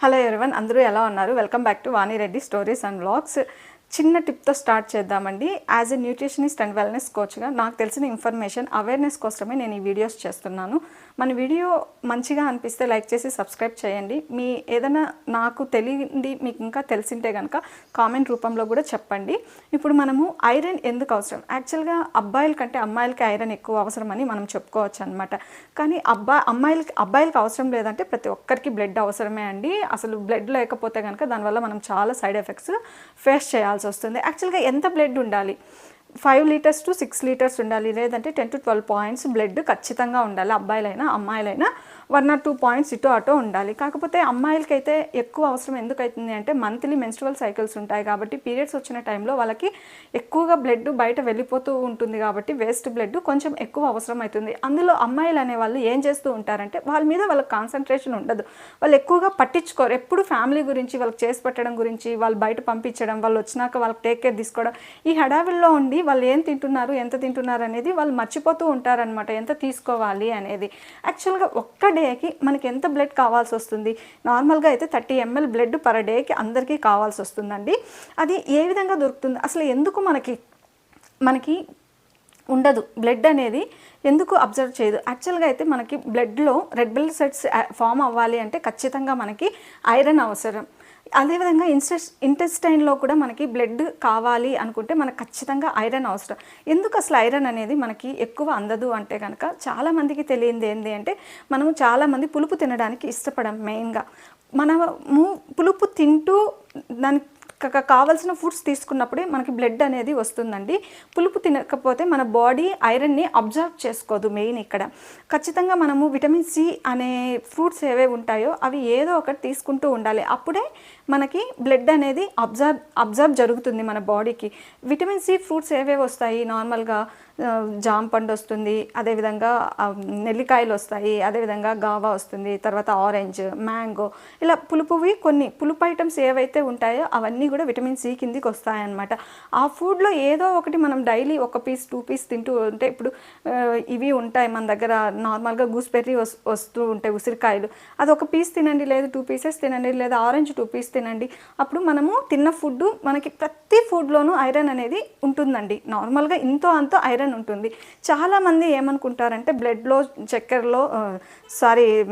Hello everyone అందరూ ఎలా ఉన్నారు? Welcome back to Vani Reddy stories and blogs చిన్న టిప్తో స్టార్ట్ చేద్దామండి. As a nutritionist and wellness కోచ్గా నాకు తెలిసిన ఇన్ఫర్మేషన్ అవేర్నెస్ కోసమే నేను ఈ వీడియోస్ చేస్తున్నాను. మన వీడియో మంచిగా అనిపిస్తే లైక్ చేసి సబ్స్క్రైబ్ చేయండి. మీ ఏదైనా నాకు తెలియంది మీకు ఇంకా తెలిసింటే కనుక కామెంట్ రూపంలో కూడా చెప్పండి. ఇప్పుడు మనము ఐరన్ ఎందుకు అవసరం? యాక్చువల్గా అబ్బాయిల కంటే అమ్మాయిలకి ఐరన్ ఎక్కువ అవసరం అని మనం చెప్పుకోవచ్చు అనమాట కానీ అబ్బాయి అమ్మాయిలకి అబ్బాయిలకి అవసరం లేదంటే ప్రతి ఒక్కరికి బ్లడ్ అవసరమే అండి. అసలు బ్లడ్ లేకపోతే కనుక దానివల్ల మనం చాలా సైడ్ ఎఫెక్ట్స్ ఫేస్ చేయాలి చేయాల్సి వస్తుంది. యాక్చువల్గా ఎంత బ్లడ్ ఉండాలి? Five litres to six litres ఉండాలి. లేదంటే ten to twelve points blood ఖచ్చితంగా ఉండాలి. అబ్బాయిలైనా అమ్మాయిలైనా వన్ ఆర్ టూ పాయింట్స్ ఇటు అటో ఉండాలి. కాకపోతే అమ్మాయిలకైతే ఎక్కువ అవసరం ఎందుకైతుంది అంటే మంత్లీ మెన్స్ట్రువల్ సైకిల్స్ ఉంటాయి కాబట్టి పీరియడ్స్ వచ్చిన టైంలో వాళ్ళకి ఎక్కువగా బ్లడ్ బయట వెళ్ళిపోతూ ఉంటుంది కాబట్టి వేస్ట్ బ్లడ్ కొంచెం ఎక్కువ అవసరం అవుతుంది. అందులో అమ్మాయిలు అనే వాళ్ళు ఏం చేస్తూ ఉంటారంటే వాళ్ళ మీద వాళ్ళకి కాన్సన్ట్రేషన్ ఉండదు. వాళ్ళు ఎక్కువగా పట్టించుకోరు. ఎప్పుడు ఫ్యామిలీ గురించి వాళ్ళకి చేసి పెట్టడం గురించి వాళ్ళు బయట పంపించడం వాళ్ళు వచ్చినాక వాళ్ళకి టేక్ కేర్ తీసుకోవడం ఈ హడావిల్లో ఉండి వాళ్ళు ఏం తింటున్నారు ఎంత తింటున్నారు అనేది వాళ్ళు మర్చిపోతూ ఉంటారనమాట ఎంత తీసుకోవాలి అనేది. యాక్చువల్గా ఒక్క డేకి మనకి ఎంత బ్లడ్ కావాల్సి వస్తుంది? నార్మల్గా అయితే థర్టీ ఎంఎల్ బ్లడ్ పర్ డేకి అందరికీ కావాల్సి వస్తుందండి. అది ఏ విధంగా దొరుకుతుంది? అసలు ఎందుకు మనకి మనకి ఉండదు? బ్లడ్ అనేది ఎందుకు అబ్జర్వ్ చేయదు? యాక్చువల్గా అయితే మనకి బ్లడ్లో రెడ్ బ్లడ్ సెట్స్ ఫామ్ అవ్వాలి అంటే ఖచ్చితంగా మనకి ఐరన్ అవసరం. అదేవిధంగా ఇన్స్టెస్ ఇంటెస్టైన్లో కూడా మనకి బ్లడ్ కావాలి అనుకుంటే మనకు ఖచ్చితంగా ఐరన్ అవసరం. ఎందుకు అసలు ఐరన్ అనేది మనకి ఎక్కువ అందదు అంటే కనుక చాలామందికి తెలియంది ఏంటి అంటే మనము చాలామంది పులుపు తినడానికి ఇష్టపడం మెయిన్గా. మనము పులుపు తింటూ దాని కావాల్సిన ఫుడ్స్ తీసుకున్నప్పుడే మనకి బ్లడ్ అనేది వస్తుందండి. పులుపు తినకపోతే మన బాడీ ఐరన్ని అబ్జర్వ్ చేసుకోదు మెయిన్ ఇక్కడ. ఖచ్చితంగా మనము విటమిన్ సి అనే ఫ్రూట్స్ ఏవే ఉంటాయో అవి ఏదో ఒకటి తీసుకుంటూ ఉండాలి. అప్పుడే మనకి బ్లడ్ అనేది అబ్జర్వ్ అబ్జర్వ్ జరుగుతుంది మన బాడీకి విటమిన్ సి ఫ్రూట్స్ ఏవేవి వస్తాయి? నార్మల్గా జామ పండు వస్తుంది అదేవిధంగా నెల్లికాయలు వస్తాయి అదేవిధంగా గావా వస్తుంది తర్వాత ఆరెంజ్ మ్యాంగో ఇలా పులుపువి కొన్ని పులుపు ఐటమ్స్ ఏవైతే ఉంటాయో అవన్నీ కూడా విటమిన్ సి కిందికి వస్తాయన్నమాట. ఆ ఫుడ్లో ఏదో ఒకటి మనం డైలీ ఒక పీస్ టూ పీస్ తింటూ ఉంటే ఇప్పుడు ఇవి ఉంటాయి మన దగ్గర నార్మల్గా గూస్బెర్రీ వస్తూ ఉంటాయి ఉసిరికాయలు. అది ఒక పీస్ తినండి లేదు టూ పీసెస్ తినండి లేదా ఆరెంజ్ టూ పీస్ తినండి అప్పుడు మనము తిన్న ఫుడ్ మనకి ప్రతి ఫుడ్లోనూ ఐరన్ అనేది ఉంటుందండి. నార్మల్గా ఇంతో అంతో ఐరన్ ఉంటుంది. చాలామంది ఏమనుకుంటారంటే బ్లడ్లో చక్కెరలో సారీ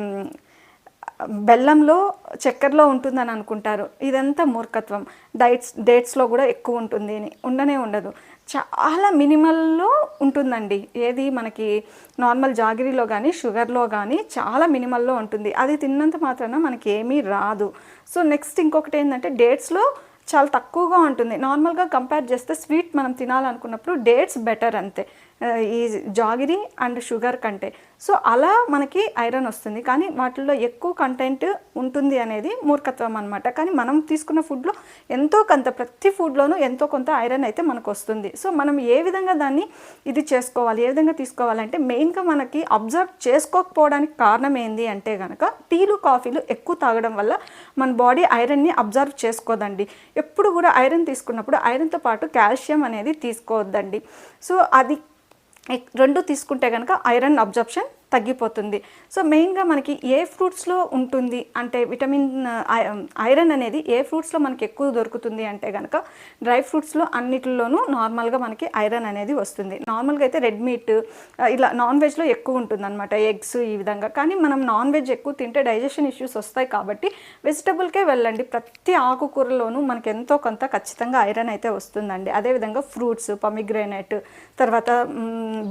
బెల్లంలో చక్కెరలో ఉంటుందని అనుకుంటారు. ఇదంతా మూర్ఖత్వం. డైట్స్ డేట్స్లో కూడా ఎక్కువ ఉంటుంది అని. ఉండనే ఉండదు. చాలా మినిమల్లో ఉంటుందండి. ఏది మనకి నార్మల్ జాగిరీలో కానీ షుగర్లో కానీ చాలా మినిమల్లో ఉంటుంది. అది తిన్నంత మాత్రాన మనకి ఏమీ రాదు. సో నెక్స్ట్ ఇంకొకటి ఏంటంటే డేట్స్లో చాలా తక్కువగా ఉంటుంది. నార్మల్గా కంపేర్ చేస్తే స్వీట్ మనం తినాలనుకున్నప్పుడు డేట్స్ బెటర్ అంతే. ఈ జాగిరి అండ్ షుగర్ కంటే. సో అలా మనకి ఐరన్ వస్తుంది. కానీ వాటిల్లో ఎక్కువ కంటెంట్ ఉంటుంది అనేది మూర్ఖత్వం అనమాట కానీ మనం తీసుకున్న ఫుడ్లో ఎంతో కొంత ప్రతి ఫుడ్లోనూ ఎంతో కొంత ఐరన్ అయితే మనకు వస్తుంది. సో మనం ఏ విధంగా దాన్ని ఇది చేసుకోవాలి ఏ విధంగా తీసుకోవాలంటే మెయిన్గా మనకి అబ్జర్వ్ చేసుకోకపోవడానికి కారణం ఏంది అంటే కనుక టీలు కాఫీలు ఎక్కువ తాగడం వల్ల మన బాడీ ఐరన్ని అబ్జర్వ్ చేసుకోదండి. ఎప్పుడు కూడా ఐరన్ తీసుకున్నప్పుడు ఐరన్తో పాటు కాల్షియం అనేది తీసుకోవద్దండి. సో అది రెండు తీసుకుంటే కనుక ఐరన్ అబ్జర్ప్షన్ తగ్గిపోతుంది. సో మెయిన్గా మనకి ఏ ఫ్రూట్స్లో ఉంటుంది అంటే విటమిన్ ఐ- ఐరన్ అనేది ఏ ఫ్రూట్స్లో మనకి ఎక్కువ దొరుకుతుంది అంటే కనుక డ్రై ఫ్రూట్స్లో అన్నిటిలోనూ నార్మల్గా మనకి ఐరన్ అనేది వస్తుంది. నార్మల్గా అయితే రెడ్ మీట్ ఇలా నాన్ వెజ్లో ఎక్కువ ఉంటుంది అనమాట ఎగ్స్ ఈ విధంగా. కానీ మనం నాన్ వెజ్ ఎక్కువ తింటే డైజెషన్ ఇష్యూస్ వస్తాయి కాబట్టి వెజిటబుల్కే వెళ్ళండి. ప్రతి ఆకుకూరలోనూ మనకి ఎంతో కొంత ఖచ్చితంగా ఐరన్ అయితే వస్తుందండి. అదేవిధంగా ఫ్రూట్స్ పమిగ్రేనేట్ తర్వాత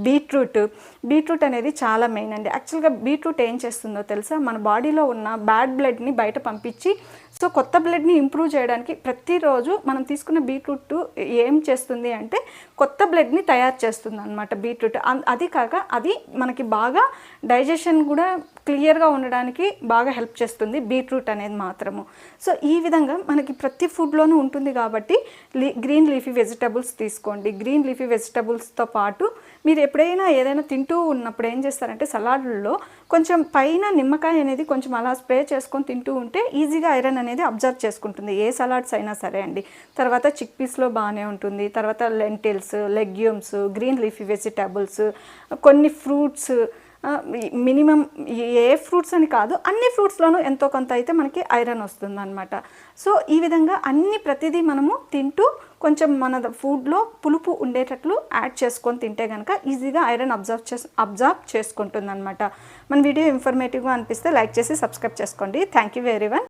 బీట్రూట్. బీట్రూట్ అనేది చాలా మెయిన్ అండి యాక్చువల్గా బీట్రూట్ ఏం చేస్తుందో తెలుసా? మన బాడీలో ఉన్న బ్యాడ్ బ్లడ్ని బయట పంపించి సో కొత్త బ్లడ్ని ఇంప్రూవ్ చేయడానికి ప్రతిరోజు మనం తీసుకున్న బీట్రూట్ ఏం చేస్తుంది అంటే కొత్త బ్లడ్ని తయారు చేస్తుంది అనమాట బీట్రూట్ అది కాక అది మనకి బాగా డైజెషన్ కూడా క్లియర్గా ఉండడానికి బాగా హెల్ప్ చేస్తుంది బీట్రూట్ అనేది మాత్రము. సో ఈ విధంగా మనకి ప్రతి ఫుడ్లోనూ ఉంటుంది కాబట్టి లీ గ్రీన్ లీఫీ వెజిటబుల్స్ తీసుకోండి. గ్రీన్ లీఫీ వెజిటబుల్స్తో పాటు మీరు ఎప్పుడైనా ఏదైనా తింటూ ఉన్నప్పుడు ఏం చేస్తారంటే సలాడ్లలో కొంచెం పైన నిమ్మకాయ అనేది కొంచెం అలా స్ప్రే చేసుకొని తింటూ ఉంటే ఈజీగా ఐరన్ అనేది అబ్జర్వ్ చేసుకుంటుంది. ఏ సలాడ్స్ అయినా సరే అండి. తర్వాత చిక్ పీస్లో బాగానే ఉంటుంది. తర్వాత lentils legumes green leafy vegetables కొన్ని ఫ్రూట్స్ మినిమం ఏ ఫ్రూట్స్ అని కాదు అన్ని ఫ్రూట్స్లోనూ ఎంతో కొంత అయితే మనకి ఐరన్ వస్తుంది అనమాట సో ఈ విధంగా అన్ని ప్రతిదీ మనము తింటూ కొంచెం మన ఫుడ్లో పులుపు ఉండేటట్లు యాడ్ చేసుకొని తింటే కనుక ఈజీగా ఐరన్ అబ్జర్వ్ చేస్ అబ్జర్వ్ చేసుకుంటుంది అనమాట మన వీడియో ఇన్ఫర్మేటివ్గా అనిపిస్తే లైక్ చేసి సబ్స్క్రైబ్ చేసుకోండి. Thank you very one